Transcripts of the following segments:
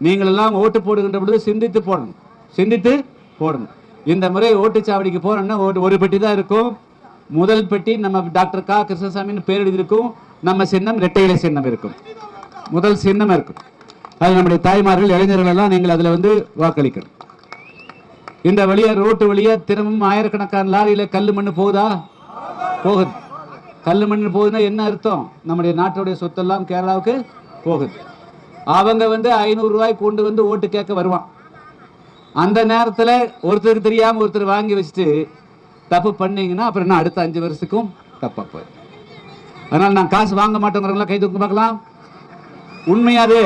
நீங்கள் எல்லாம் ஓட்டு போடுகின்ற பொழுது சிந்தித்து போடணும். சிந்தித்து போடணும். இந்த முறை ஓட்டுச்சாவடிக்கு போறோம்னா ஒரு- ஒரு பெட்டி தான் இருக்கும். முதல் பெட்டி நம்ம டாக்டர் கா. கிருஷ்ணசாமின்னு பேர் எழுதியிருக்கும். நம்ம சின்னம் இரட்டை சின்னம் இருக்கும். முதல் சின்னம் இருக்கும். அது நம்முடைய தாய்மார்கள் இளைஞர்கள் எல்லாம் நீங்கள் அதில் வந்து வாக்களிக்கணும். இந்த வழியா ரோட்டு வழியா தினமும் ஆயிரக்கணக்கான லாரியில கல் மண்ணு போகுதா? போகுது. கல் மண்ணு போகுதுன்னா என்ன அர்த்தம்? நம்முடைய நாட்டுடைய சொத்தெல்லாம் கேரளாவுக்கு போகுது. அவங்க வந்து ஐநூறு ரூபாய் கொண்டு வந்து ஓட்டு கேட்க வருவான். அந்த நேரத்தில் ஒருத்தருக்கு தெரியாம ஒருத்தர் வாங்கி வச்சுட்டு தப்பு பண்ணீங்கன்னா அப்புறம் என்ன அடுத்த அஞ்சு வருஷத்துக்கும் தப்பா போயிடும். அதனால நான் காசு வாங்க மாட்டோங்கிறவங்களாம் கை தூக்க பார்க்கலாம். உண்மையாது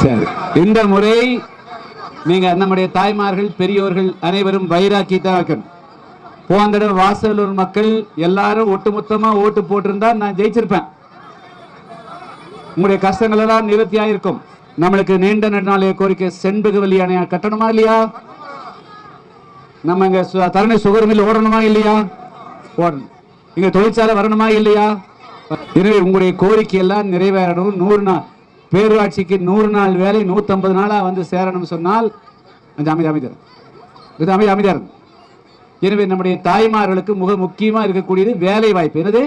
சரி. இந்த முறை நீங்க நம்முடைய தாய்மார்கள் பெரியோர்கள் அனைவரும் வைராக்கி தான் வைக்கணும் போன தடவை வாசலூர் மக்கள் எல்லாரும் ஒட்டுமொத்தமா ஓட்டு போட்டிருந்தா நான் ஜெயிச்சிருப்பேன். உங்களுடைய கஷ்டங்கள் எல்லாம் நிவர்த்தி ஆயிருக்கும் நம்மளுக்கு நீண்ட நெடுநாளைய கோரிக்கை செண்பகவல்லி அணையா கட்டணுமா இல்லையா? நம்ம இங்க சு- தரணி சுகர் மில் ஓடணுமா இல்லையா? ஓடணும். இங்க தொழிற்சாலை வரணுமா இல்லையா? எனவே உங்களுடைய கோரிக்கை எல்லாம் நிறைவேறணும். நூறு நாள் பேரூராட்சிக்கு நூறு நாள் வேலை நூற்றம்பது நாளா வந்து சேரணும்னு சொன்னால் கொஞ்சம் அமைதி அமைதியார் இது அமைதி அமைதியார் எனவே நம்முடைய தாய்மார்களுக்கு மிக முக்கியமாக இருக்கக்கூடியது வேலை வாய்ப்பு என்னது?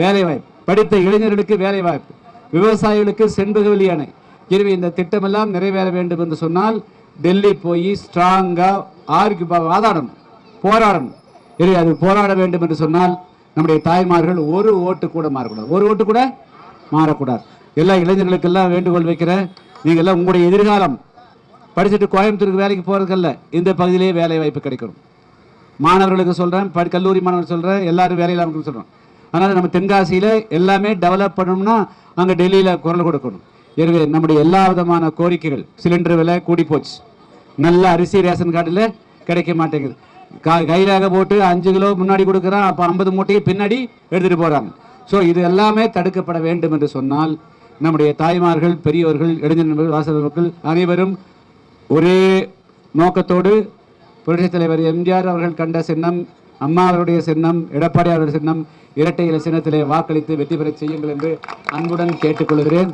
வேலை வாய்ப்பு படித்த இளைஞர்களுக்கு வேலை வாய்ப்பு விவசாயிகளுக்கு செண்பகவல்லி அணை எனவே இந்த திட்டமெல்லாம் நிறைவேற வேண்டும் என்று சொன்னால் டெல்லி போய் ஸ்ட்ராங்காக ஆர்கு வாதாடணும் போராடணும். எனவே அது போராட வேண்டும் என்று சொன்னால் நம்முடைய தாய்மார்கள் ஒரு ஓட்டு கூட மாறக்கூடாது. ஒரு ஓட்டு கூட மாறக்கூடாது. எல்லா இளைஞர்களுக்கெல்லாம் வேண்டுகோள் வைக்கிறேன் நீங்கள் எல்லாம் உங்களுடைய எதிர்காலம். படிச்சுட்டு கோயம்புத்தூருக்கு வேலைக்கு போகிறதுக்கல்ல இந்த பகுதியிலேயே வேலை வாய்ப்பு கிடைக்கணும். மாணவர்களுக்கு சொல்கிறேன் ப கல்லூரி மாணவர்கள் சொல்கிறேன் எல்லாரும் வேலையில் அமைக்கணும் சொல்கிறோம் அதனால நம்ம தென்காசியில் எல்லாமே டெவலப் பண்ணணும்னா அங்கே டெல்லியில் குரல் கொடுக்கணும். எனவே நம்முடைய எல்லா விதமான கோரிக்கைகள் சிலிண்டர் விலை கூடி போச்சு. நல்ல அரிசி ரேஷன் கார்டில் கிடைக்க மாட்டேங்குது. கா கையிலாக போட்டு அஞ்சு கிலோ முன்னாடி கொடுக்குறான் அப்போ ஐம்பது மூட்டையை பின்னாடி எடுத்துகிட்டு போகிறாங்க ஸோ இது எல்லாமே தடுக்கப்பட வேண்டும் என்று சொன்னால் நம்முடைய தாய்மார்கள் பெரியவர்கள் இளைஞர்கள் வாசகர்கள் மக்கள் அனைவரும் ஒரே நோக்கத்தோடு புரட்சித் தலைவர் எம்ஜிஆர் அவர்கள் கண்ட சின்னம் அம்மா அவருடைய சின்னம் எடப்பாடி அவருடைய சின்னம் இரட்டை இலை சின்னத்திலே வாக்களித்து வெற்றி பெறச் செய்யுங்கள் என்று அன்புடன் கேட்டுக்கொள்கிறேன்.